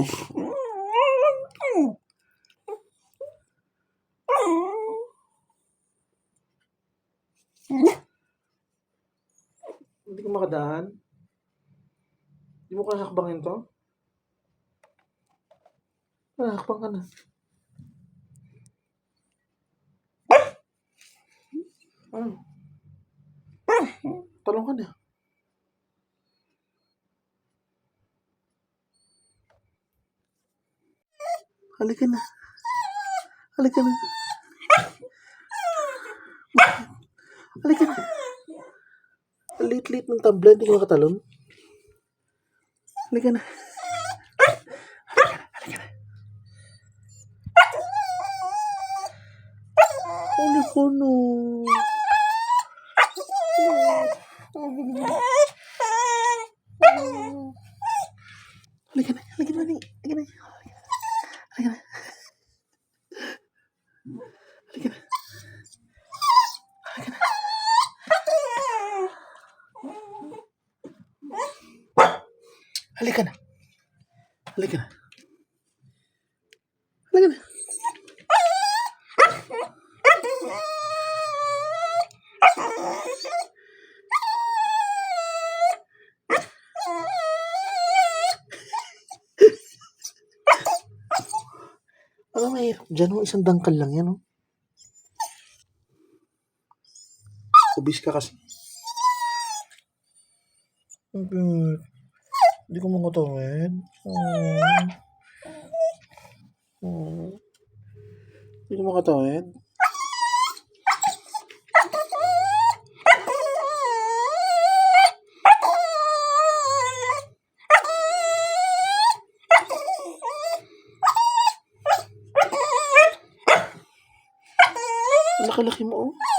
Hindi ka makadaan? Hindi mo kaya hakbangin to? Ah, hakbang ka na. Ano? Talong ka na. అలికిన అలికిన అలికిన Liit-liit ng tablet, hindi ko makatalon. Halika na. Halika na. Uli ko no. Halika na, halika na, halika na. Halika na. Halika na. Halika na. Halika na. Halika na. Ang isang dangkal lang yan, oh. Kubis ka kasi. Okay. Hindi ko makatawid. Oh. Oh. Hindi ko makatawid. Ang laki-laki mo, oh.